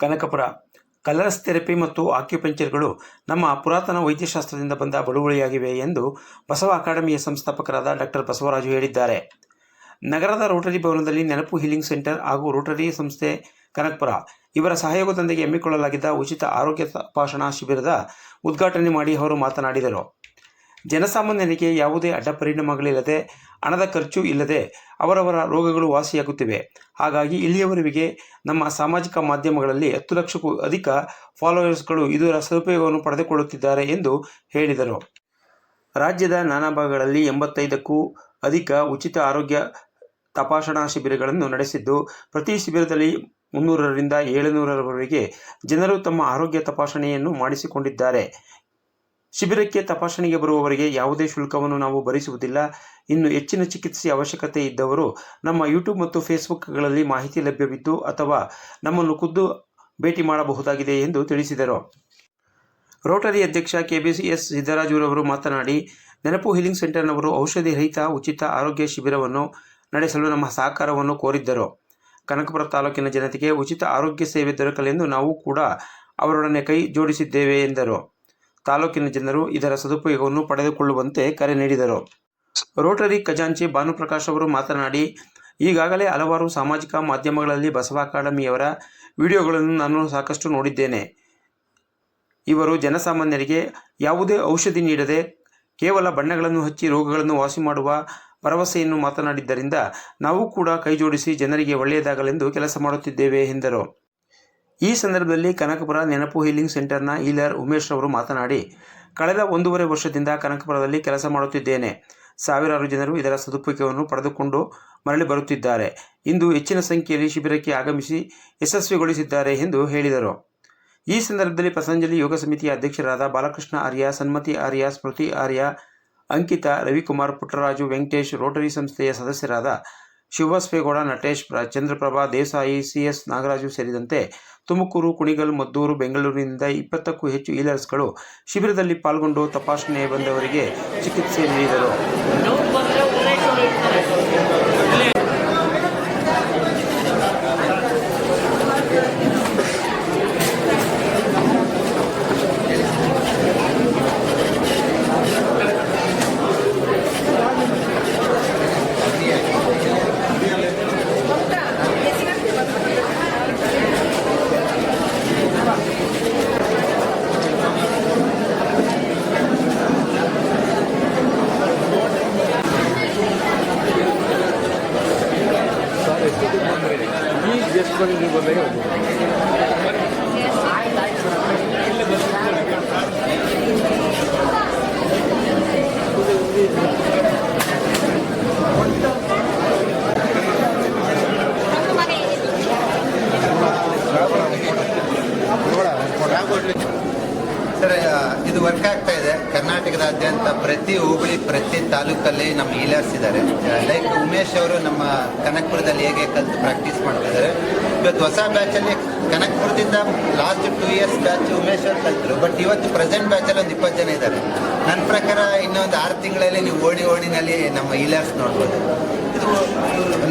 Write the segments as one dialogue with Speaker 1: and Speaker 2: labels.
Speaker 1: Kanakapura colours therapy ಮತ್ತು ಆಕ್ಯುಪೆಂಚರ್ಗಳು ನಮ್ಮ ಪುರಾತನ ವೈದ್ಯಶಾಸ್ತ್ರದಿಂದ ಬಂದ ಬಳುವಳಿಯಾಗಿವೆ ಎಂದು ಬಸವ ಅಕಾಡೆಮಿಯ ಸಂಸ್ಥಾಪಕರಾದ ಡಾಕ್ಟರ್ ಬಸವರಾಜು ಹೇಳಿದ್ದಾರೆ. ನಗರದ ರೋಟರಿ ಭವನದಲ್ಲಿ ನೆನಪು ಹೀಲಿಂಗ್ ಸೆಂಟರ್ ಹಾಗೂ ರೋಟರಿ ಸಂಸ್ಥೆ ಕನಕ್ಪುರ ಇವರ ಸಹಯೋಗದೊಂದಿಗೆ ಹಮ್ಮಿಕೊಳ್ಳಲಾಗಿದ್ದ ಉಚಿತ ಆರೋಗ್ಯ ತಪಾಸಣಾ ಶಿಬಿರದ ಉದ್ಘಾಟನೆ ಮಾಡಿ ಅವರು ಮಾತನಾಡಿದರು. ಜನಸಾಮಾನ್ಯರಿಗೆ ಯಾವುದೇ ಅಡ್ಡ ಪರಿಣಾಮಗಳಿಲ್ಲದೆ ಹಣದ ಖರ್ಚು ಇಲ್ಲದೆ ಅವರವರ ರೋಗಗಳು ವಾಸಿಯಾಗುತ್ತಿವೆ. ಹಾಗಾಗಿ ಇಲ್ಲಿಯವರೆಗೆ ನಮ್ಮ ಸಾಮಾಜಿಕ ಮಾಧ್ಯಮಗಳಲ್ಲಿ ಹತ್ತು ಲಕ್ಷಕ್ಕೂ ಅಧಿಕ ಫಾಲೋವರ್ಸ್ಗಳು ಇದರ ಸದುಪಯೋಗವನ್ನು ಪಡೆದುಕೊಳ್ಳುತ್ತಿದ್ದಾರೆ ಎಂದು ಹೇಳಿದರು. ರಾಜ್ಯದ ನಾನಾ ಭಾಗಗಳಲ್ಲಿ ಎಂಬತ್ತೈದಕ್ಕೂ ಅಧಿಕ ಉಚಿತ ಆರೋಗ್ಯ ತಪಾಸಣಾ ಶಿಬಿರಗಳನ್ನು ನಡೆಸಿದ್ದು, ಪ್ರತಿ ಶಿಬಿರದಲ್ಲಿ ಮುನ್ನೂರರಿಂದ ಏಳುನೂರರವರೆಗೆ ಜನರು ತಮ್ಮ ಆರೋಗ್ಯ ತಪಾಸಣೆಯನ್ನು ಮಾಡಿಸಿಕೊಂಡಿದ್ದಾರೆ. ಶಿಬಿರಕ್ಕೆ ತಪಾಸಣೆಗೆ ಬರುವವರಿಗೆ ಯಾವುದೇ ಶುಲ್ಕವನ್ನು ನಾವು ಭರಿಸುವುದಿಲ್ಲ. ಇನ್ನು ಹೆಚ್ಚಿನ ಚಿಕಿತ್ಸೆ ಅವಶ್ಯಕತೆ ಇದ್ದವರು ನಮ್ಮ ಯೂಟ್ಯೂಬ್ ಮತ್ತು ಫೇಸ್ಬುಕ್ಗಳಲ್ಲಿ ಮಾಹಿತಿ ಲಭ್ಯವಿದ್ದು ಅಥವಾ ನಮ್ಮನ್ನು ಖುದ್ದು ಭೇಟಿ ಮಾಡಬಹುದಾಗಿದೆ ಎಂದು ತಿಳಿಸಿದರು. ರೋಟರಿ ಅಧ್ಯಕ್ಷ ಕೆಬಿಎಸ್ ಸಿದ್ದರಾಜುರವರು ಮಾತನಾಡಿ, ನೆನಪು ಹೀಲಿಂಗ್ ಸೆಂಟರ್ನವರು ಔಷಧಿ ರಹಿತ ಉಚಿತ ಆರೋಗ್ಯ ಶಿಬಿರವನ್ನು ನಡೆಸಲು ನಮ್ಮ ಸಹಕಾರವನ್ನು ಕೋರಿದ್ದರು. ಕನಕಪುರ ತಾಲೂಕಿನ ಜನತೆಗೆ ಉಚಿತ ಆರೋಗ್ಯ ಸೇವೆ ದೊರಕಲೆಂದು ನಾವು ಕೂಡ ಅವರೊಡನೆ ಕೈ ಜೋಡಿಸಿದ್ದೇವೆ ಎಂದರು. ತಾಲೂಕಿನ ಜನರು ಇದರ ಸದುಪಯೋಗವನ್ನು ಪಡೆದುಕೊಳ್ಳುವಂತೆ ಕರೆ ನೀಡಿದರು. ರೋಟರಿ ಖಜಾಂಚಿ ಭಾನುಪ್ರಕಾಶ್ ಅವರು ಮಾತನಾಡಿ, ಈಗಾಗಲೇ ಹಲವಾರು ಸಾಮಾಜಿಕ ಮಾಧ್ಯಮಗಳಲ್ಲಿ ಬಸವ ಅಕಾಡೆಮಿಯವರ ವಿಡಿಯೋಗಳನ್ನು ನಾನು ಸಾಕಷ್ಟು ನೋಡಿದ್ದೇನೆ. ಇವರು ಜನಸಾಮಾನ್ಯರಿಗೆ ಯಾವುದೇ ಔಷಧಿ ನೀಡದೆ ಕೇವಲ ಬಣ್ಣಗಳನ್ನು ಹಚ್ಚಿ ರೋಗಗಳನ್ನು ವಾಸಿ ಮಾಡುವ ಭರವಸೆಯನ್ನು ಮಾತನಾಡಿದ್ದರಿಂದ ನಾವು ಕೂಡ ಕೈಜೋಡಿಸಿ ಜನರಿಗೆ ಒಳ್ಳೆಯದಾಗಲೆಂದು ಕೆಲಸ ಮಾಡುತ್ತಿದ್ದೇವೆ ಎಂದರು. ಈ ಸಂದರ್ಭದಲ್ಲಿ ಕನಕಪುರ ನೆನಪು ಹೀಲಿಂಗ್ ಸೆಂಟರ್ನ ಹೀಲರ್ ಉಮೇಶ್ ಅವರು ಮಾತನಾಡಿ, ಕಳೆದ ಒಂದೂವರೆ ವರ್ಷದಿಂದ ಕನಕಪುರದಲ್ಲಿ ಕೆಲಸ ಮಾಡುತ್ತಿದ್ದೇನೆ. ಸಾವಿರಾರು ಜನರು ಇದರ ಸದುಪಯೋಗವನ್ನು ಪಡೆದುಕೊಂಡು ಮರಳಿ ಬರುತ್ತಿದ್ದಾರೆ. ಇಂದು ಹೆಚ್ಚಿನ ಸಂಖ್ಯೆಯಲ್ಲಿ ಶಿಬಿರಕ್ಕೆ ಆಗಮಿಸಿ ಯಶಸ್ವಿಗೊಳಿಸಿದ್ದಾರೆ ಎಂದು ಹೇಳಿದರು. ಈ ಸಂದರ್ಭದಲ್ಲಿ ಪತಂಜಲಿ ಯೋಗ ಸಮಿತಿಯ ಅಧ್ಯಕ್ಷರಾದ ಬಾಲಕೃಷ್ಣ ಆರ್ಯ, ಸನ್ಮತಿ ಆರ್ಯ, ಸ್ಮೃತಿ ಆರ್ಯ, ಅಂಕಿತಾ, ರವಿಕುಮಾರ್ ಪುಟ್ಟರಾಜು, ವೆಂಕಟೇಶ್ ರೋಟರಿ ಸಂಸ್ಥೆಯ ಸದಸ್ಯರಾದ ಶಿವಬಸವೇಗೌಡ ನಟೇಶ್ ಪ್ರ- ಚಂದ್ರಪ್ರಭಾ, ದೇಸಾಯಿ ಸಿಎಸ್ ನಾಗರಾಜು ಸೇರಿದಂತೆ ತುಮಕೂರು, ಕುಣಿಗಲ್, ಮದ್ದೂರು, ಬೆಂಗಳೂರಿನಿಂದ ಇಪ್ಪತ್ತಕ್ಕೂ ಹೆಚ್ಚು ಈಲರ್ಸ್ಗಳು ಶಿಬಿರದಲ್ಲಿ ಪಾಲ್ಗೊಂಡು ತಪಾಸಣೆ ಬಂದವರಿಗೆ ಚಿಕಿತ್ಸೆ ನೀಡಿದರು
Speaker 2: ಸರ್ ಆ, ಇದು ವರ್ಕ್ ಆಗ್ತಾ ಇದೆ ಕರ್ನಾಟಕದಾದ್ಯಂತ ಪ್ರತಿ ಹೋಬಳಿ ಪ್ರತಿ ತಾಲೂಕಲ್ಲಿ ನಮ್ಮ ಹೀಲರ್ಸ್ ಇದ್ದಾರೆ. ಲೈಕ್ ಉಮೇಶ್ ಅವರು ನಮ್ಮ ಕನಕ್ಪುರದಲ್ಲಿ ಹೇಗೆ ಕಲಿತು ಪ್ರಾಕ್ಟೀಸ್ ಮಾಡ್ತಿದ್ದಾರೆ. ಇವತ್ತು ಹೊಸ ಬ್ಯಾಚಲ್ಲಿ ಕನಕ್ಪುರದಿಂದ last two years batch Umesh ಅವರು ಕಲಿತರು. ಬಟ್ ಇವತ್ತು ಪ್ರೆಸೆಂಟ್ ಬ್ಯಾಚಲ್ಲಿ ಒಂದು ಇಪ್ಪತ್ತು ಜನ ಇದ್ದಾರೆ. ನನ್ನ ಪ್ರಕಾರ ಇನ್ನೊಂದು ಆರು ತಿಂಗಳಲ್ಲಿ ನೀವು ಓಣಿ ಓಣಿನಲ್ಲಿ ನಮ್ಮ ಹೀಲರ್ಸ್ ನೋಡ್ಬೋದು. ಇದು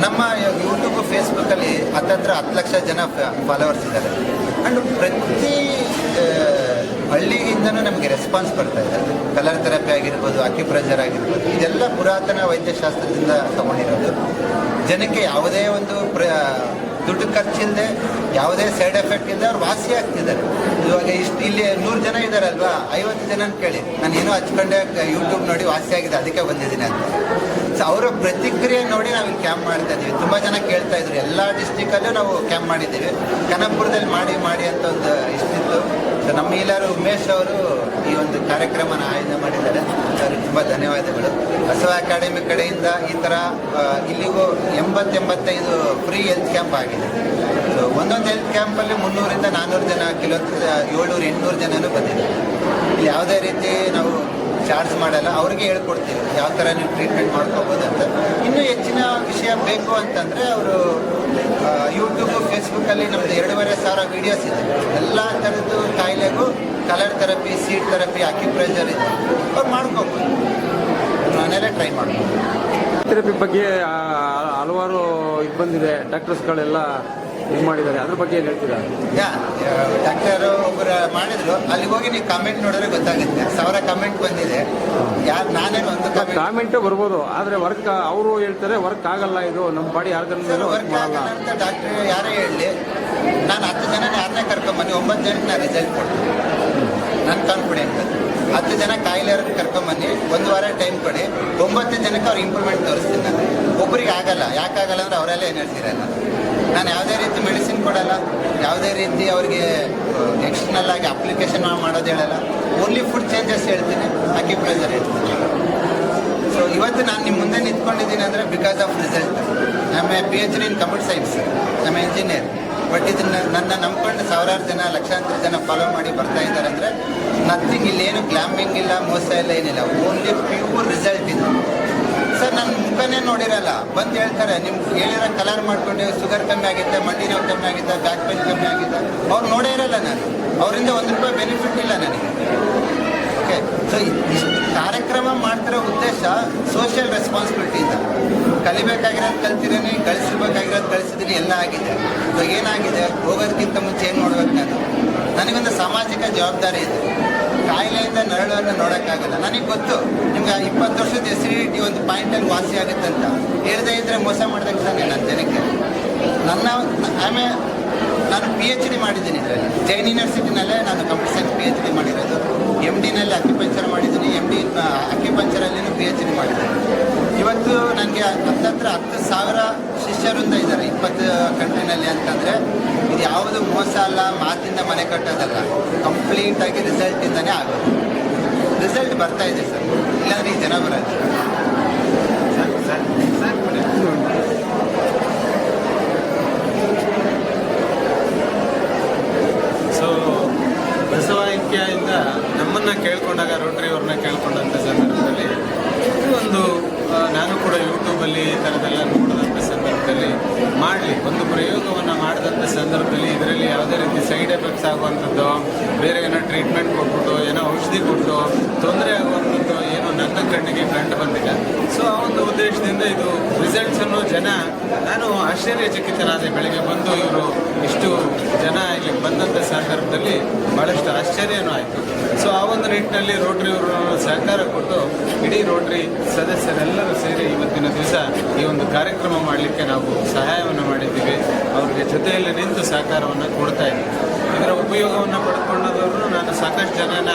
Speaker 2: ನಮ್ಮ ಯೂಟ್ಯೂಬ್ ಫೇಸ್ಬುಕ್ಕಲ್ಲಿ ಹತ್ತತ್ರ ಹತ್ತು ಲಕ್ಷ ಜನ ಫಾಲೋವರ್ಸ್ ಇದ್ದಾರೆ. ಆ್ಯಂಡ್ ಪ್ರತಿ ಹಳ್ಳಿಯಿಂದನೂ ನಮಗೆ ರೆಸ್ಪಾನ್ಸ್ ಬರ್ತಾ ಇದೆ. ಕಲರ್ ಥೆರಪಿ ಆಗಿರ್ಬೋದು ಅಕ್ಯುಪ್ರೆಷರ್ ಆಗಿರ್ಬೋದು, ಇದೆಲ್ಲ ಪುರಾತನ ವೈದ್ಯಶಾಸ್ತ್ರದಿಂದ ತಗೊಂಡಿರೋದು. ಜನಕ್ಕೆ ಯಾವುದೇ ಒಂದು ಪ್ರ, ದುಡ್ಡು ಖರ್ಚಿಲ್ಲದೆ ಯಾವುದೇ ಸೈಡ್ ಎಫೆಕ್ಟ್ ಇಲ್ಲದೆ ಅವ್ರು ವಾಸಿ ಆಗ್ತಿದ್ದಾರೆ. ಇವಾಗ ಇಷ್ಟು ಇಲ್ಲಿ ನೂರು ಜನ ಇದ್ದಾರಲ್ವಾ ಐವತ್ತು ಜನ ಅಂತ ಕೇಳಿ. ನಾನು ಏನೋ ಹಚ್ಕೊಂಡೆ ಯೂಟ್ಯೂಬ್ ನೋಡಿ ವಾಸಿ ಆಗಿದೆ, ಅದಕ್ಕೆ ಬಂದಿದ್ದೀನಿ ಅಂತ. ಸೊ ಅವರ ಪ್ರತಿಕ್ರಿಯೆ ನೋಡಿ ನಾವು ಇಲ್ಲಿ ಕ್ಯಾಂಪ್ ಮಾಡ್ತಾ ಇದ್ದೀವಿ ತುಂಬ ಜನ ಕೇಳ್ತಾ ಇದ್ರು. ಎಲ್ಲ ಡಿಸ್ಟಿಕಲ್ಲೂ ನಾವು ಕ್ಯಾಂಪ್ ಮಾಡಿದ್ದೀವಿ. ಕನಕಪುರದಲ್ಲಿ ಮಾಡಿ ಮಾಡಿ ಅಂತ ಒಂದು ಇಷ್ಟಿತ್ತು ಸೊ ನಮ್ಮ ಎಲ್ಲರೂ ಉಮೇಶ್ ಅವರು ಈ ಒಂದು ಕಾರ್ಯಕ್ರಮನ ಆಯೋಜನೆ ಮಾಡಿದ್ದಾರೆ. ಅವ್ರಿಗೆ ತುಂಬ ಧನ್ಯವಾದಗಳು. ಬಸವ ಅಕಾಡೆಮಿ ಕಡೆಯಿಂದ ಈ ಥರ ಇಲ್ಲಿಗೂ ಎಂಬತ್ತೆಂಬತ್ತೈದು ಫ್ರೀ ಹೆಲ್ತ್ ಕ್ಯಾಂಪ್ ಆಗಿದೆ. ಸೊ ಒಂದೊಂದು ಹೆಲ್ತ್ ಕ್ಯಾಂಪಲ್ಲಿ ಮುನ್ನೂರಿಂದ ನಾನ್ನೂರು ಜನ, ಕಿಲೋ ಏಳ್ನೂರು, ಎಂಟುನೂರು ಜನನೂ ಬಂದಿದ್ದಾರೆ. ಇಲ್ಲಿ ಯಾವುದೇ ರೀತಿ ನಾವು ಚಾರ್ಜ್ ಮಾಡಲ್ಲ, ಅವ್ರಿಗೆ ಹೇಳ್ಕೊಡ್ತೀವಿ. ಯಾವ ಥರ ನೀವು ಟ್ರೀಟ್ಮೆಂಟ್ ಮಾಡ್ಕೋಬೋದು ಅಂತ. ಇನ್ನೂ ಹೆಚ್ಚಿನ ವಿಷಯ ಬೇಕು ಅಂತಂದರೆ ಅವರು ಯೂಟ್ಯೂಬು ಫೇಸ್ಬುಕ್ಕಲ್ಲಿ ನಮ್ಮದು ಎರಡೂವರೆ ಸಾವಿರ ವೀಡಿಯೋಸ್ ಇದೆ. ಎಲ್ಲ ಥರದ್ದು ಕಾಯಿಲೆಗೂ colour therapy seat therapy acupressure ಇದೆ. ಅವ್ರು ಮಾಡ್ಕೋಬೋದು. ಮನೇಲೇ ಟ್ರೈ ಮಾಡ್ಬೋದು
Speaker 1: ಥೆರಪಿ ಬಗ್ಗೆ ಹಲವಾರು ಇದು ಬಂದಿದೆ. ಡಾಕ್ಟರ್ಸ್ಗಳೆಲ್ಲ ಇದು ಮಾಡಿದ್ದಾರೆ. ಅದ್ರ ಬಗ್ಗೆ ಏನು ಹೇಳ್ತೀರಾ?
Speaker 2: ಯಾ ಡಾಕ್ಟರ್ ಒಬ್ಬರು ಮಾಡಿದ್ರು. ಅಲ್ಲಿಗೆ ಹೋಗಿ ನೀವು ಕಮೆಂಟ್ ನೋಡಿದ್ರೆ ಗೊತ್ತಾಗುತ್ತೆ. ಸಾವಿರ ಕಮೆಂಟ್ ಬಂದಿದೆ. ಯಾರು ನಾನೇನು ಒಂದು ಕಮೆಂಟ್
Speaker 1: ಕಾಮೆಂಟ್ ಬರ್ಬೋದು. ಆದರೆ ವರ್ಕ್ ಅವರು ಹೇಳ್ತಾರೆ ವರ್ಕ್ ಆಗಲ್ಲ ಇದು. ನಮ್ಮ ಬಾಡಿ ಆರ್ಗನ್ ವರ್ಕ್
Speaker 2: ವರ್ಕ್
Speaker 1: ಮಾಡಲ್ಲ
Speaker 2: ಆಗಲ್ಲ ಅಂತ ಡಾಕ್ಟರ್ ಯಾರೇ ಹೇಳಲಿ ನಾನು ಹತ್ತು ಜನ ಯಾರನ್ನೇ ಕರ್ಕೊಂಬನ್ನಿ ಒಂಬತ್ತು ಜನಕ್ಕೆ ನಾನು ರಿಸಲ್ಟ್ ಕೊಡ್ತೀನಿ. ನನ್ನ ಕಾನ್ಫಿಡೆಂಟ್ ಹತ್ತು ಜನ ಕಾಯಿಲೆ ಕರ್ಕೊಂಬನ್ನಿ ಒಂದು ವಾರ ಟೈಮ್ ಕೊಡಿ. ಒಂಬತ್ತು ಜನಕ್ಕೆ ಅವ್ರು ಇಂಪ್ರೂವ್ಮೆಂಟ್ ತೋರಿಸ್ತೀನಿ ನಾನು. ಒಬ್ಬರಿಗೆ ಆಗಲ್ಲ. ಯಾಕಾಗಲ್ಲ ಅಂದ್ರೆ ಅವರೆಲ್ಲ ಏನು ಇರಲ್ಲ ನಾನು ಯಾವುದೇ ರೀತಿ ಮೆಡಿಸಿನ್ ಕೊಡಲ್ಲ, ಯಾವುದೇ ರೀತಿ ಅವ್ರಿಗೆ ಎಕ್ಸ್ಟರ್ನಲ್ ಆಗಿ ಅಪ್ಲಿಕೇಶನ್ ಮಾಡೋದು ಹೇಳಲ್ಲ. ಓನ್ಲಿ ಫುಡ್ ಚೇಂಜಸ್ ಹೇಳ್ತೀನಿ. ಅಕ್ಕಿ ಪ್ರೆಸರ್ ಹೇಳ್ತೀನಿ. ಸೊ ಇವತ್ತು ನಾನು ನಿಮ್ಮ ಮುಂದೆ ನಿಂತ್ಕೊಂಡಿದ್ದೀನಿ ಅಂದರೆ ಬಿಕಾಸ್ ಆಫ್ ರಿಸಲ್ಟ್ ನಮ್ಮ P H D in computer science ನಮ್ಮ ಇಂಜಿನಿಯರ್ ಬಟ್ ಇದನ್ನ ನನ್ನ ನಂಬ್ಕೊಂಡು ಸಾವಿರಾರು ಜನ, ಲಕ್ಷಾಂತರ ಜನ ಫಾಲೋ ಮಾಡಿ ಬರ್ತಾ ಇದ್ದಾರೆ ಅಂದರೆ ನಥಿಂಗ್ ಇಲ್ಲೇನು ಗ್ಲಾಮಿಂಗ್ ಇಲ್ಲ, ಮೋಸ ಇಲ್ಲ, ಏನಿಲ್ಲ. ಓನ್ಲಿ ಪ್ಯೂರ್ ರಿಸಲ್ಟ್ ಇದು. ಸರ್ ನನ್ನ ಮುಖನೇ ನೋಡಿರಲ್ಲ. ಬಂದು ಹೇಳ್ತಾರೆ, ನಿಮ್ ಹೇಳಿರೋ ಕಲರ್ ಮಾಡ್ಕೊಂಡು ಶುಗರ್ ಕಮ್ಮಿ ಆಗಿದೆ ಮಂಡಿ ನೋವು ಕಮ್ಮಿ ಆಗಿದೆ ಬ್ಯಾಕ್ ಪೇನ್ ಕಮ್ಮಿ ಆಗಿದೆ ಅವ್ರು ನೋಡೇ ಇರಲ್ಲ ನಾನು. ಅವರಿಂದ ಒಂದು ರೂಪಾಯಿ ಬೆನಿಫಿಟ್ ಇಲ್ಲ ನನಗೆ. ಓಕೆ ಸೊ ಇಷ್ಟು ಕಾರ್ಯಕ್ರಮ ಮಾಡ್ತಿರೋ ಉದ್ದೇಶ ಸೋಷಿಯಲ್ ರೆಸ್ಪಾನ್ಸಿಬಿಲಿಟಿಯಿಂದ ಕಲಿಬೇಕಾಗಿರೋದು ಕಲ್ತಿದ್ದೀನಿ ಗಳಿಸಬೇಕಾಗಿರೋದು ಗಳಿಸಿದ್ದೀನಿ ಎಲ್ಲ ಆಗಿದೆ. ಸೊ ಏನಾಗಿದೆ? ಹೋಗೋದಕ್ಕಿಂತ ಮುಂಚೆ ಏನು ನೋಡ್ಬೇಕು ನಾನು? ನನಗೊಂದು ಸಾಮಾಜಿಕ ಜವಾಬ್ದಾರಿ ಇದೆ. ಕಾಯಿಲೆಯಿಂದ ನರಳನ್ನು ನೋಡೋಕ್ಕಾಗಲ್ಲ. ನನಗೆ ಗೊತ್ತು, ನಿಮ್ಗೆ ಇಪ್ಪತ್ತು ವರ್ಷದ ಎಸಿಡಿಟಿ ಒಂದು ಪಾಯಿಂಟಲ್ಲಿ ವಾಸಿ ಆಗುತ್ತೆ ಅಂತ. ಹೇಳದೇ ಇದ್ರೆ ಮೋಸ ಮಾಡ್ದಂಗೆ ತಾನೆ ನನ್ನ ಜನಕ್ಕೆ. ನನ್ನ ಆಮೇಲೆ ನಾನು ಪಿ ಎಚ್ ಡಿ ಮಾಡಿದ್ದೀನಿ ಇದರಲ್ಲಿ. ಜೈನ್ ಯೂನಿವರ್ಸಿಟಿನಲ್ಲೇ ನಾನು computer science P H D ಮಾಡಿರೋದು. ಎಂ ಡಿನಲ್ಲಿ ಅಕ್ಯುಪಂಚರ್ ಮಾಡಿದ್ದೀನಿ ಎಂ ಡಿ ಅಕ್ಯುಪಂಚರಲ್ಲಿನೂ ಪಿ ಎಚ್ ಡಿ ಮಾಡಿದ್ದೀನಿ. ನನಗೆ ಹತ್ತತ್ರ ಹತ್ತು ಸಾವಿರ ಶಿಷ್ಯರಿಂದ ಇದ್ದಾರೆ, ಇಪ್ಪತ್ತು ಕಂಟ್ರಿನಲ್ಲಿ ಅಂತಂದರೆ ಇದು ಯಾವುದು ಮೋಸ ಅಲ್ಲ, ಮಾತಿಂದ ಮನೆ ಕಟ್ಟೋದಲ್ಲ. ಕಂಪ್ಲೀಟಾಗಿ ರಿಸಲ್ಟಿಂದನೇ ಆಗೋದು. ರಿಸಲ್ಟ್ ಬರ್ತಾ ಇದೆ ಸರ್. ಇಲ್ಲಾಂದ್ರೆ ಈ ಜನ ಬರೋದು
Speaker 3: ಸೊ ನಮ್ಮನ್ನು ಕೇಳ್ಕೊಂಡಾಗ ರೋಟ್ರಿ ಅವ್ರನ್ನ ಕೇಳ್ಕೊಂಡಂಥ ಸಂದರ್ಭದಲ್ಲಿ ಒಂದು ನಾನು ಕೂಡ ಯೂಟ್ಯೂಬಲ್ಲಿ ಈ ಥರದೆಲ್ಲ ನೋಡಿದಂಥ ಸಂದರ್ಭದಲ್ಲಿ ಮಾಡಲಿ. ಒಂದು ಪ್ರಯೋಗವನ್ನು ಮಾಡಿದಂಥ ಸಂದರ್ಭದಲ್ಲಿ ಇದರಲ್ಲಿ ಯಾವುದೇ ರೀತಿ ಸೈಡ್ ಎಫೆಕ್ಟ್ಸ್ ಆಗುವಂಥದ್ದು, ಬೇರೆ ಏನೋ ಟ್ರೀಟ್ಮೆಂಟ್ ಕೊಟ್ಬಿಟ್ಟು, ಏನೋ ಔಷಧಿ ಕೊಟ್ಟು ತೊಂದರೆ ಆಗುವಂಥದ್ದು ಏನೋ ನನ್ನ ಕಣ್ಣಿಗೆ ಕಂಡು ಬಂದಿಲ್ಲ ಸೊ ಆ ಒಂದು ಉದ್ದೇಶದಿಂದ ಇದು ರಿಸಲ್ಟ್ಸ್ ಅನ್ನು ಜನ, ನಾನು ಆಶ್ಚರ್ಯಚಕಿತನಾದೆ ಬೆಳಗ್ಗೆ ಬಂದು ಇವರು ಇಷ್ಟು ಜನ ಇಲ್ಲಿ ಬಂದಂಥ ಸಂದರ್ಭದಲ್ಲಿ ಭಾಳಷ್ಟು ಆಶ್ಚರ್ಯನೂ ಆಯಿತು. ಸೊ ಆ ಒಂದು ನಿಟ್ಟಿನಲ್ಲಿ ರೋಟ್ರಿ ಅವರು ಸಹಕಾರ ಕೊಟ್ಟು ಇಡೀ ರೋಟ್ರಿ ಸದಸ್ಯರೆಲ್ಲರೂ ಸೇರಿ ಇವತ್ತಿನ ದಿವಸ ಈ ಒಂದು ಕಾರ್ಯಕ್ರಮ ಮಾಡಲಿಕ್ಕೆ ನಾವು ಸಹಾಯವನ್ನು ಮಾಡಿದ್ದೀವಿ. ಅವ್ರಿಗೆ ಜೊತೆಯಲ್ಲಿ ನಿಂತು ಸಹಕಾರವನ್ನು ಕೊಡ್ತಾ ಇದ್ದೀವಿ. ಇದರ ಉಪಯೋಗವನ್ನು ಪಡ್ಕೊಂಡದವರು ನಾನು ಸಾಕಷ್ಟು ಜನನ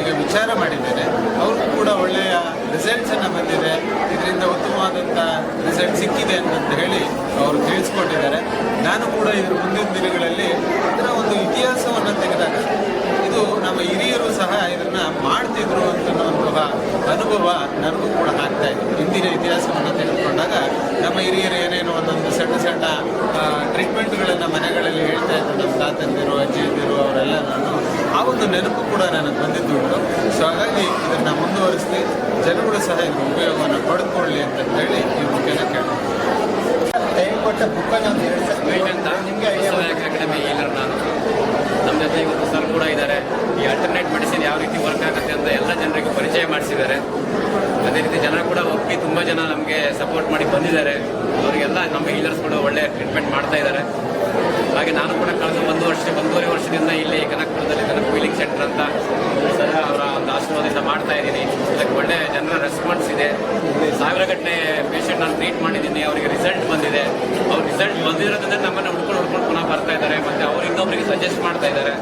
Speaker 3: ಈಗ ವಿಚಾರ ಮಾಡಿದ್ದೇನೆ. ಅವ್ರಿಗೂ ಕೂಡ ಒಳ್ಳೆಯ ರಿಸಲ್ಟ್ಸನ್ನು ಬಂದಿದೆ. ಇದರಿಂದ ಉತ್ತಮವಾದಂಥ ರಿಸಲ್ಟ್ ಸಿಕ್ಕಿದೆ ಅಂತ ಹೇಳಿ ಅವರು ತಿಳಿಸ್ಕೊಂಡಿದ್ದಾರೆ ನಾನು ಕೂಡ ಇದ್ರ ಮುಂದಿನ ದಿನಗಳಲ್ಲಿ ಅದರ ಒಂದು ಇತಿಹಾಸವನ್ನು ತೆಗೆದಾಗ ಇದು ನಮ್ಮ ಹಿರಿಯರು ಸಹ ಇದನ್ನ ಮಾಡ್ತಿದ್ರು ಅಂತ ಅನುಭವ ನನಗೂ ಕೂಡ ಆಗ್ತಾ ಇದೆ. ಹಿಂದಿನ ಇತಿಹಾಸವನ್ನು ತೆಗೆದುಕೊಂಡಾಗ ನಮ್ಮ ಹಿರಿಯರು ಏನೇನು ಒಂದೊಂದು ಸಣ್ಣ ಸಣ್ಣ ಟ್ರೀಟ್ಮೆಂಟ್ಗಳನ್ನು ಮನೆಗಳಲ್ಲಿ ಹೇಳ್ತಾ ಇದ್ರು. ನಮ್ಮ ತಾತಂದಿರು ಅಜ್ಜಿಯಂದಿರು ಅವರೆಲ್ಲ ನಾನು ಆ ಒಂದು ನೆನಪು ಕೂಡ ನನಗೆ ಬಂದಿದ್ದು ಉಂಟು ಸೊ ಹಾಗಾಗಿ ಇದನ್ನು ಮುಂದುವರಿಸಿ ಜನಗಳು ಸಹ ಇದ್ರ ಉಪಯೋಗವನ್ನು ಪಡ್ಕೊಳ್ಳಿ ಅಂತ ಹೇಳಿ ಈ ಮುಖ್ಯನ ಕೇಳ್ತೀನಿ
Speaker 2: ಟೈಮ್ ಕೊಟ್ಟ ಬುಕ್ಕನ್ನು ನಿಮಗೆ ಐಡಿಯಾ
Speaker 4: ಅಕಾಡೆಮಿ ಏನಾರು ನಾನು ಜೊತೆ ಇವತ್ತು ಸರ್ ಕೂಡ ಇದ್ದಾರೆ. ಈ ಅಲ್ಟರ್ನೇಟ್ ಮೆಡಿಸಿನ್ ಯಾವ ರೀತಿ ವರ್ಕ್ ಆಗುತ್ತೆ ಅಂತ ಎಲ್ಲ ಜನರಿಗೂ ಪರಿಚಯ ಮಾಡಿಸಿದ್ದಾರೆ. ಅದೇ ರೀತಿ ಜನ ಕೂಡ ಒಪ್ಪಿ ತುಂಬ ಜನ ನಮಗೆ ಸಪೋರ್ಟ್ ಮಾಡಿ ಬಂದಿದ್ದಾರೆ. ಅವರಿಗೆಲ್ಲ ನಮ್ಮ ಹೀಲರ್ಸ್ ಕೂಡ ಒಳ್ಳೆ ಟ್ರೀಟ್ಮೆಂಟ್ ಮಾಡ್ತಾ ಇದ್ದಾರೆ. ಹಾಗೆ ನಾನು ಕೂಡ ಕಳೆದ ಒಂದು ವರ್ಷ, ಒಂದೂವರೆ ವರ್ಷದಿಂದ ಇಲ್ಲಿ ಕನಕಪುರದಲ್ಲಿ ಕನಕ ಫೀಲಿಂಗ್ ಸೆಂಟರ್ ಅಂತ ಸರ್ ಅವರ ಒಂದು ಆಶೀರ್ವಾದದಿಂದ ಮಾಡ್ತಾ ಇದ್ದೀನಿ. ಇದಕ್ಕೆ ಒಳ್ಳೆ ಜನರ ರೆಸ್ಪಾನ್ಸ್ ಇದೆ. ಸಾವಿರ ಗಟ್ಟಲೆ ಪೇಷಂಟ್ ನಾನು ಟ್ರೀಟ್ ಮಾಡಿದ್ದೀನಿ. ಅವರಿಗೆ ರಿಸಲ್ಟ್ ಬಂದಿದೆ ಅವ್ರ ರಿಸಲ್ಟ್ ಬಂದಿರೋದ್ರಿಂದ ನಮ್ಮನ್ನು ಹುಡ್ಕೊಂಡು ಹುಡ್ಕೊಂಡು ಪುನಃ ಬರ್ತಾ ಇದ್ದಾರೆ ಮತ್ತು ಅವರು ಇನ್ನೊಬ್ಬರಿಗೆ ಸಜೆಸ್ಟ್ ಮಾಡ್ತಾ ಇದ್ದಾರೆ.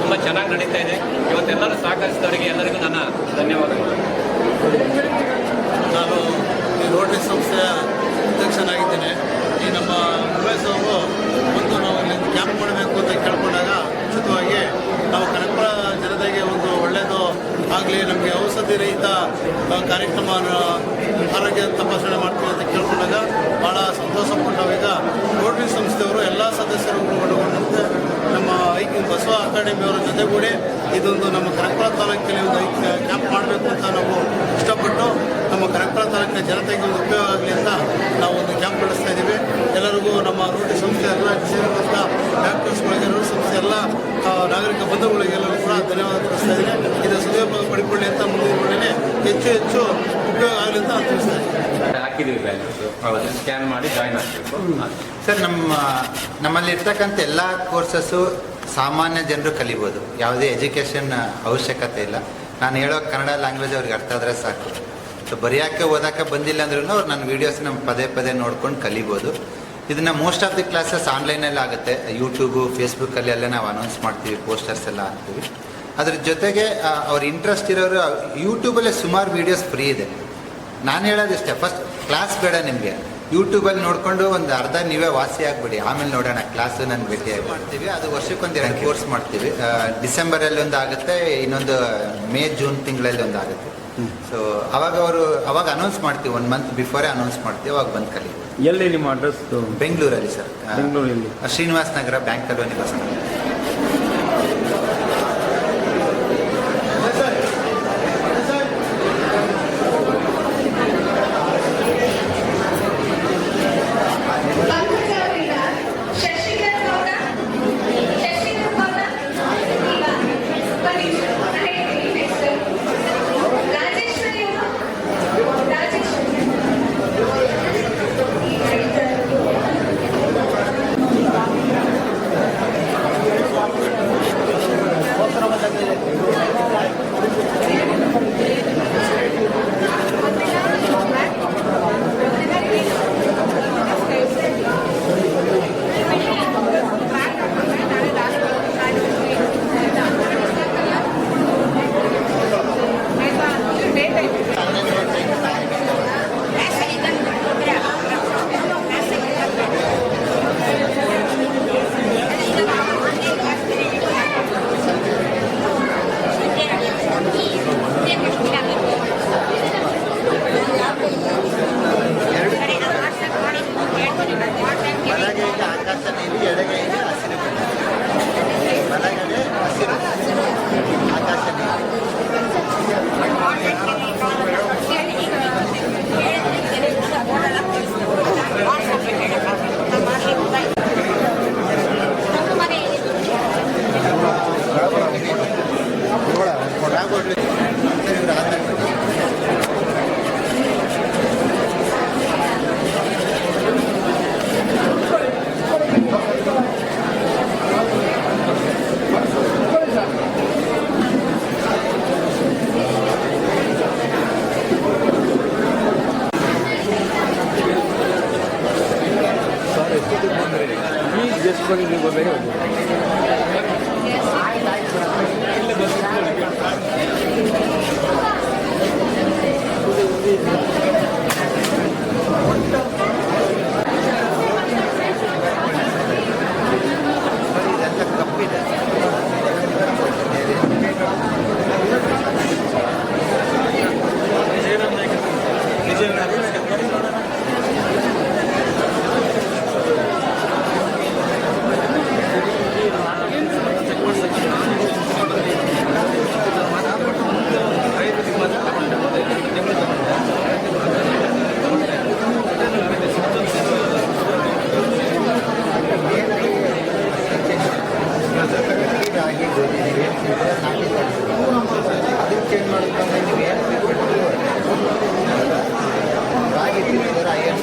Speaker 4: ತುಂಬ ಚೆನ್ನಾಗಿ ನಡೀತಾ ಇದೆ. ಇವತ್ತೆಲ್ಲರೂ ಸಹಕರಿಸಿದವರಿಗೆ ಎಲ್ಲರಿಗೂ ನನ್ನ ಧನ್ಯವಾದಗಳು.
Speaker 5: ನಾನು ಈ ರೋಟರಿ ಸಂಸ್ಥೆಯ ಅಧ್ಯಕ್ಷನಾಗಿದ್ದೇನೆ. ಈ ನಮ್ಮ ಉಮೇಶ್ ಅವರು ಒಂದು ನಾವು ಇಲ್ಲಿ ಕ್ಯಾಂಪ್ ಮಾಡಬೇಕು ಅಂತ ಕೇಳ್ಕೊಂಡಾಗ ಉಚಿತವಾಗಿ ನಾವು ಕನಕಪುರ ಜನತೆಗೆ ಒಂದು ಒಳ್ಳೆಯದು ಆಗಲಿ, ನಮಗೆ ಔಷಧಿ ರಹಿತ ಕಾರ್ಯಕ್ರಮ ಆರೋಗ್ಯ ತಪಾಸಣೆ ಮಾಡ್ತೀವಿ ಅಂತ ಕೇಳ್ಕೊಂಡಾಗ ಭಾಳ ಸಂತೋಷ ಪಟ್ಟು ನಾವೀಗ ರೋಟರಿ ಸಂಸ್ಥೆಯವರು ಎಲ್ಲ ಸದಸ್ಯರು ಒಳಗೊಂಡಂತೆ ನಮ್ಮ ಐಕ್ಯ ಬಸವ ಅಕಾಡೆಮಿಯವರ ಜೊತೆಗೂಡಿ ಇದೊಂದು ನಮ್ಮ ಕರಕುಳ ತಾಲೂಕಿನಲ್ಲಿ ಒಂದು ಕ್ಯಾಂಪ್ ಮಾಡಬೇಕು ಅಂತ ನಾವು ಇಷ್ಟಪಟ್ಟು ನಮ್ಮ ಕರಕುಳ ತಾಲೂಕಿನ ಜನತೆಗೆ ಒಂದು ಉಪಯೋಗ ಆಗಲಿ ಅಂತ ನಾವು ಒಂದು ಕ್ಯಾಂಪ್ ನಡೆಸ್ತಾ ಇದ್ದೀವಿ. ಎಲ್ಲರಿಗೂ ನಮ್ಮ ರೋಟಿ ಸಂಸ್ಥೆ ಎಲ್ಲ ಸೇರಿರುವಂಥ ಡಾಕ್ಟರ್ಸ್ಗಳಿಗೆ ರೋಡ್ ಸಂಸ್ಥೆ ಎಲ್ಲ ನಾಗರಿಕ ಬಂಧುಗಳಿಗೆಲ್ಲರೂ ಕೂಡ ಧನ್ಯವಾದ ತಿಳಿಸ್ತಾ ಇದ್ದೀನಿ. ಇದರ ಸದುಪಯೋಗ ಪಡಿಕೊಳ್ಳಿ ಅಂತ ಮುಂದಿನ ಹೆಚ್ಚು ಹೆಚ್ಚು ಉಪಯೋಗ ಆಗಲಿ ಅಂತ ತಿಳಿಸ್ತಾ ಇದ್ದೀನಿ.
Speaker 4: ಬ್ಯಾಲೆನ್ಸ್. ಸ್ಕ್ಯಾನ್ ಮಾಡಿ ಜಾಯ್ನ್ ಆಗಬೇಕು.
Speaker 2: ಸರ್ ನಮ್ಮ ನಮ್ಮಲ್ಲಿ ಇರ್ತಕ್ಕಂಥ ಎಲ್ಲ ಕೋರ್ಸಸ್ಸು ಸಾಮಾನ್ಯ ಜನರು ಕಲಿಬೋದು. ಯಾವುದೇ ಎಜುಕೇಷನ್ ಅವಶ್ಯಕತೆ ಇಲ್ಲ. ನಾನು ಹೇಳೋ ಕನ್ನಡ ಲ್ಯಾಂಗ್ವೇಜ್ ಅವ್ರಿಗೆ ಅರ್ಥ ಆದರೆ ಸಾಕು. ಸೊ ಬರೆಯೋಕ್ಕೆ ಓದೋಕ್ಕೆ ಬಂದಿಲ್ಲ ಅಂದ್ರೂ ಅವ್ರು ನನ್ನ ವೀಡಿಯೋಸ್ ನಮ್ಮ ಪದೇ ಪದೇ ನೋಡ್ಕೊಂಡು ಕಲಿಬೋದು. ಇದನ್ನು ಮೋಸ್ಟ್ ಆಫ್ ದಿ ಕ್ಲಾಸಸ್ ಆನ್ಲೈನಲ್ಲಿ ಆಗುತ್ತೆ. ಯೂಟ್ಯೂಬು ಫೇಸ್ಬುಕ್ಕಲ್ಲಿ ಎಲ್ಲ ನಾವು ಅನೌನ್ಸ್ ಮಾಡ್ತೀವಿ ಪೋಸ್ಟರ್ಸ್ ಎಲ್ಲ ಹಾಕ್ತೀವಿ. ಅದ್ರ ಜೊತೆಗೆ ಅವ್ರ ಇಂಟ್ರೆಸ್ಟ್ ಇರೋರು ಯೂಟ್ಯೂಬಲ್ಲೇ ಸುಮಾರು ವೀಡಿಯೋಸ್ ಫ್ರೀ ಇದೆ. ನಾನು ಹೇಳೋದಿಷ್ಟೇ ಫಸ್ಟ್ ಕ್ಲಾಸ್ ಬೇಡ ನಿಮಗೆ. ಯೂಟ್ಯೂಬಲ್ಲಿ ನೋಡಿಕೊಂಡು ಒಂದು ಅರ್ಧ ನೀವೇ ವಾಸಿ ಆಗ್ಬಿಡಿ. ಆಮೇಲೆ ನೋಡೋಣ ಕ್ಲಾಸು ನಾನು ಭೇಟಿ ಮಾಡ್ತೀವಿ. ಅದು ವರ್ಷಕ್ಕೊಂದು ಎರಡು ಕೋರ್ಸ್ ಮಾಡ್ತೀವಿ. ಡಿಸೆಂಬರಲ್ಲಿ ಒಂದು ಆಗುತ್ತೆ ಇನ್ನೊಂದು ಮೇ ಜೂನ್ ತಿಂಗಳಲ್ಲಿ ಒಂದು ಆಗುತ್ತೆ. ಸೊ ಅವಾಗ ಅವರು ಅವಾಗ ಅನೌನ್ಸ್ ಮಾಡ್ತೀವಿ ಒನ್ ಮಂತ್ ಬಿಫೋರೇ ಅನೌನ್ಸ್ ಮಾಡ್ತೀವಿ ಅವಾಗ ಬಂದು ಕಲಿ
Speaker 6: ಎಲ್ಲಿ ನಿಮ್ಮ ಅಡ್ರೆಸ್
Speaker 2: ಬೆಂಗಳೂರಲ್ಲಿ ಸರ್.
Speaker 6: ಬೆಂಗಳೂರಲ್ಲಿ.
Speaker 2: Srinivas Nagar bank colony bus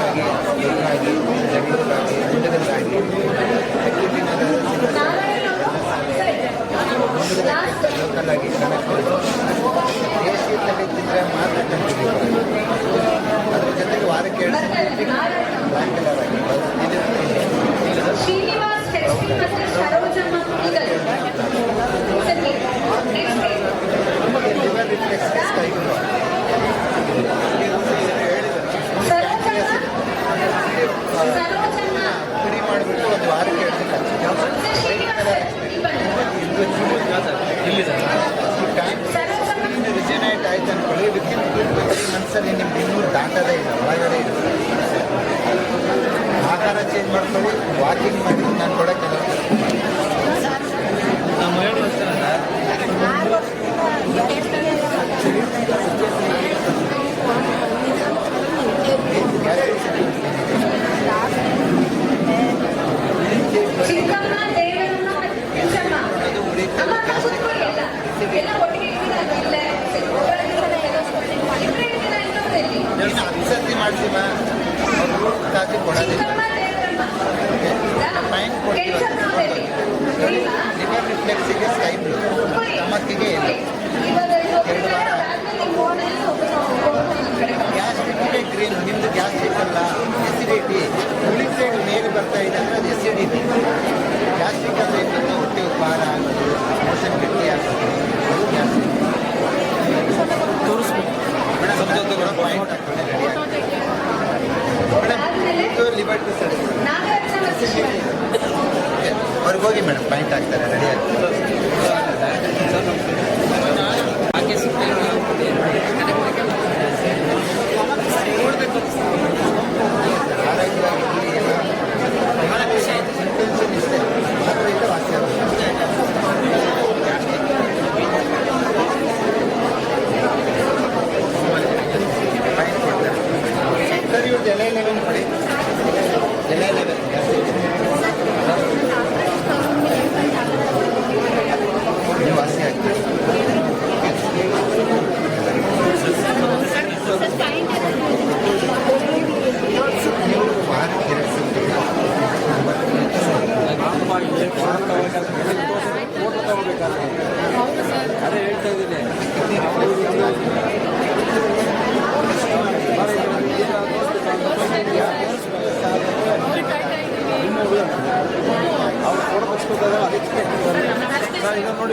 Speaker 2: আগে আগে ಬನ್ನಿ
Speaker 7: ಸರೋಜಮ್ಮ
Speaker 2: ರಿಜಿನೇಟ್ ಆಯ್ತು ಅನ್ಕೊಳ್ಳಿ. ವಿತಿನ್ ತ್ರೀ ಇನ್ನೂರು ದಾಟದೇ ಇಲ್ಲ, ಒಳಗಡೆ ಇದೆ ಆಹಾರ ಚೇಂಜ್ ಮಾಡ್ಕೊಳ್ಳಿ. ವಾಕಿಂಗ್ ಮಾಡಿ. ನಾನು
Speaker 5: ನಮ್ಮ
Speaker 2: ಲಿವರ್ ರಿಫ್ಲೆಕ್ಸಿಗೆ ಸ್ಕೈ ಬ್ಲೂ.
Speaker 7: ಕಮಕ್ಕಿಗೆ ಇದು ಒಬ್ಬರು ಒಬ್ಬರು ಕಡೆ
Speaker 2: ಗ್ಯಾಸ್ಟ್ರಿಕ್ಗೆ ಗ್ರೀನ್ ನಿಮ್ದು ಗ್ಯಾಸ್ಟ್ರಿಕ್ ಅಲ್ಲ. ಎಸಿಡಿಟಿ ಉಳಿಸೈಡ್ ಮೇಲೆ ಬರ್ತಾ ಇದೆ ಅಂದ್ರೆ ಅದು ಎಸಿಡಿಟಿ ಗ್ಯಾಸ್ಟ್ರಿಕ್ ಅಂದ್ರೆ ಏನು? ಹೊಟ್ಟೆ ಉಪಹಾರ ಆಗೋದು ಮೋಷನ್ ಗಟ್ಟಿ ಆಗೋದು ಅದು ಗ್ಯಾಸ್ಟ್ರಿಕ್
Speaker 7: ಲಿಬರ್ಟಿ ಸರ್
Speaker 2: ಅವ್ರಿಗೆ ಹೋಗಿ ಮೇಡಮ್ ಪಾಯಿಂಟ್ ಹಾಕ್ತಾರೆ ರೆಡಿ ಆಗ್ತಾರೆ ಸರ್ ಇವ್ರದ್ದು ಎಲೆ ಲೆವೆನ್ ಕೊಡಿ ಎಲೆ ಲೆವೆನ್ ನೀವು ವಾಸಿ ಆಗ್ತೀರಿ ನೀವು ವಾರಕ್ಕೆ ಎರಡು ಸತಿ
Speaker 6: ಅದೇ ಹೇಳ್ತಾ ಇದ್ದೀನಿ ಅವ್ರು ಫೋಟೋ ತಗ್ಸ್ಕೊತಾರೆ ಅದಕ್ಕೆ ಸರ್ ಈಗ ನೋಡಿ ಸರ್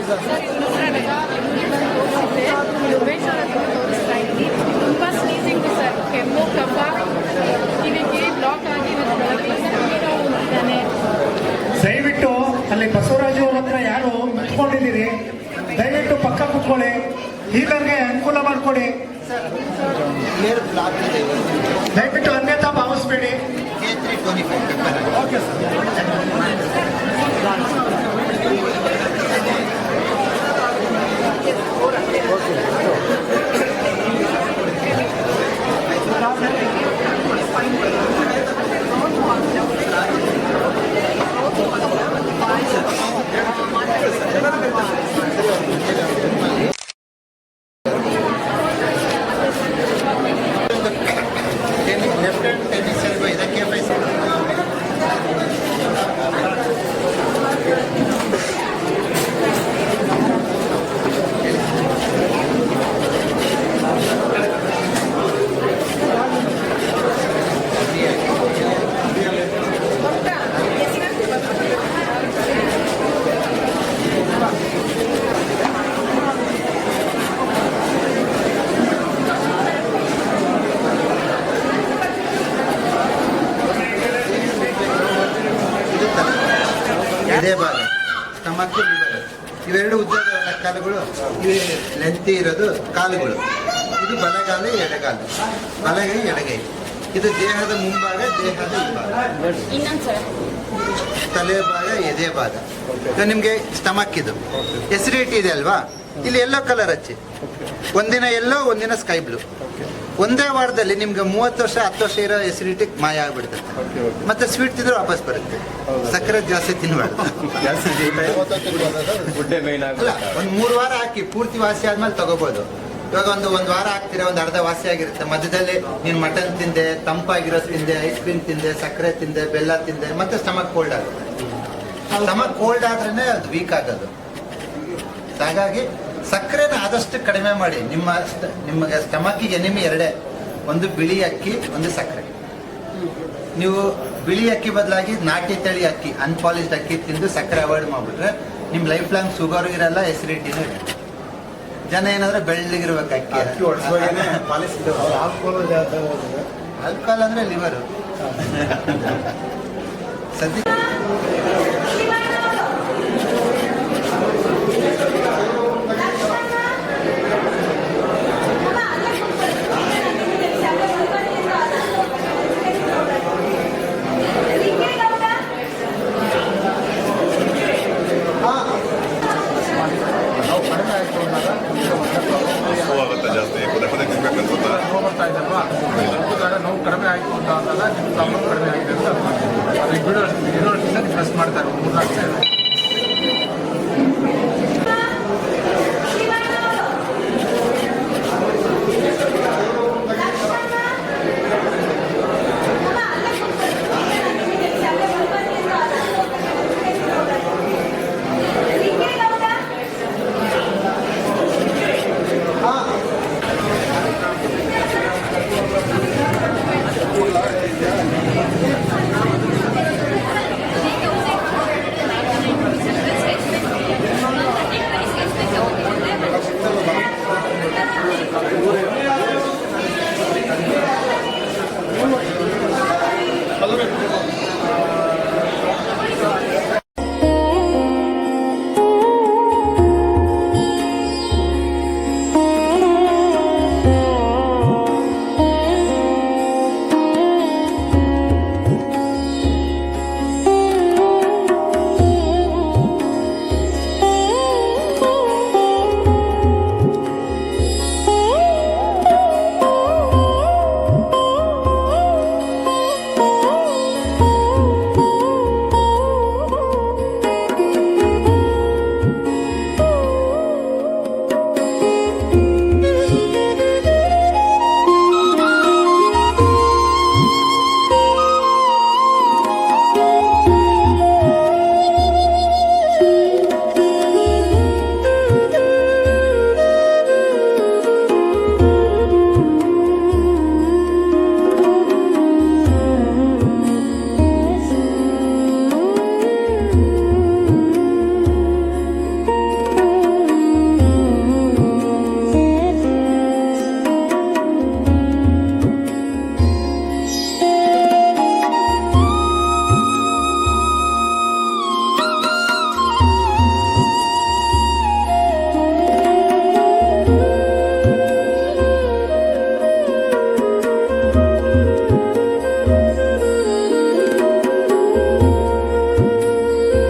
Speaker 8: ತುಂಬಾ ಸ್ನೀಸಿಂಗ್ ಸರ್ ಕೆಮ್ಮು ಕಫ ಕಿವಿಗೆ ಬ್ಲಾಕ್ ಆಗಿ
Speaker 9: ದಯವಿಟ್ಟು ಅಲ್ಲಿ ಬಸವರಾಜು ಅವ್ರ ಹತ್ರ ಯಾರು ನಿಂತ್ಕೊಂಡಿದ್ದೀರಿ? ದಯವಿಟ್ಟು ಪಕ್ಕ ಕುತ್ಕೊಳ್ಳಿ. ಹೀಗರ್ಗೆ ಅನುಕೂಲ ಮಾಡಿಕೊಡಿ. ದಯವಿಟ್ಟು ಅನ್ಯತಾ ಭಾವಿಸ್ಬೇಡಿ
Speaker 2: K three twenty five pepper
Speaker 9: okay sir
Speaker 2: left hand tennis elbow ಇದಕ್ಕೆ ಫೈಸ್ ಇದು ತಲೆ ಎದೆ ಭಾಗ ಸ್ಟಮಕ್ ಲಿವರ್ ಇವೆರಡು ಉದ್ದದ ಕಾಲುಗಳು ಈ ಲೆಂತಿ ಇರೋದು ಕಾಲುಗಳು. ಇದು ಬಲಗಾಲು ಎಡಗಾಲು. ಬಲಗೈ ಎಡಗೈ. ಇದು ದೇಹದ ಮುಂಭಾಗ ದೇಹದ ಹಿಂಭಾಗ. ತಲೆ ಭಾಗ ಎದೆ ಭಾಗ ಇದು ನಿಮಗೆ ಸ್ಟಮಕ್ ಇದು. ಎಸಿಡಿಟಿ ಇದೆ ಅಲ್ವಾ? ಇಲ್ಲಿ ಎಲ್ಲೋ ಕಲರ್ ಹಚ್ಚಿ. ಒಂದಿನ ಎಲ್ಲೋ ಒಂದಿನ ಸ್ಕೈ ಬ್ಲೂ ಒಂದೇ ವಾರದಲ್ಲಿ ನಿಮ್ಗೆ ಮೂವತ್ತು ವರ್ಷ ಹತ್ತು ವರ್ಷ ಇರೋ ಎಸಿಡಿಟಿ ಮಾಯ ಆಗ್ಬಿಡ್ತದೆ ಮತ್ತೆ ಸ್ವೀಟ್ ತಿಂದ್ರೆ ವಾಪಸ್ ಬರುತ್ತೆ. ಸಕ್ಕರೆ ಜಾಸ್ತಿ ತಿನ್ಬಾರ್ದು.
Speaker 6: ಒಂದು ಮೈನ್
Speaker 2: ಅಲ್ಲ ಒಂದ್ ಮೂರು ವಾರ ಹಾಕಿ ಪೂರ್ತಿ ವಾಸಿ ಆದ್ಮೇಲೆ ತಗೋಬಹುದು ಇವಾಗ ಒಂದು ಒಂದು ವಾರ ಹಾಕ್ತೀರಾ ಒಂದು ಅರ್ಧ ವಾಸಿ ಆಗಿರುತ್ತೆ. ಮಧ್ಯದಲ್ಲಿ ನೀನ್ ಮಟನ್ ತಿಂದೆ ತಂಪಾಗಿರೋ ತಿಂದೆ ಐಸ್ ಕ್ರೀಮ್ ತಿಂದೆ ಸಕ್ಕರೆ ತಿಂದೆ ಬೆಲ್ಲ ತಿಂದೆ ಮತ್ತೆ ಸ್ಟಮಕ್ ಕೋಲ್ಡ್ ಆಗುತ್ತೆ. ಸ್ಟಮಕ್ ಕೋಲ್ಡ್ ಆದ್ರೇನೆ ಅದು ವೀಕ್ ಆಗೋದು ಹಾಗಾಗಿ ಸಕ್ಕರೆನ ಆದಷ್ಟು ಕಡಿಮೆ ಮಾಡಿ ನಿಮ್ಮ ನಿಮಗೆ ಸ್ಟಮಕ್ಕಿಗೆ ಎನಿಮಿ ಎರಡೇ ಒಂದು ಬಿಳಿ ಅಕ್ಕಿ ಒಂದು ಸಕ್ಕರೆ. ನೀವು ಬಿಳಿ ಅಕ್ಕಿ ಬದಲಾಗಿ ನಾಟಿ ತಳಿ ಅಕ್ಕಿ ಅನ್ಪಾಲಿಶ್ಡ್ ಅಕ್ಕಿ ತಿಂದು ಸಕ್ಕರೆ ಅವಾಯ್ಡ್ ಮಾಡ್ಬಿಟ್ರೆ ನಿಮ್ಮ ಲೈಫ್ ಲಾಂಗ್ ಶುಗರ್ ಇರಲ್ಲ ಎಸಿಡಿಟಿನೂ ಇರಲ್ಲ. ಜನ ಏನಾದ್ರೆ ಬೆಳ್ಳಗಿರ್ಬೇಕು ಅಕ್ಕಿ. ಆಲ್ಕೋಹಾಲ್ ಅಂದ್ರೆ ಲಿವರ್ ಸದ್ಯ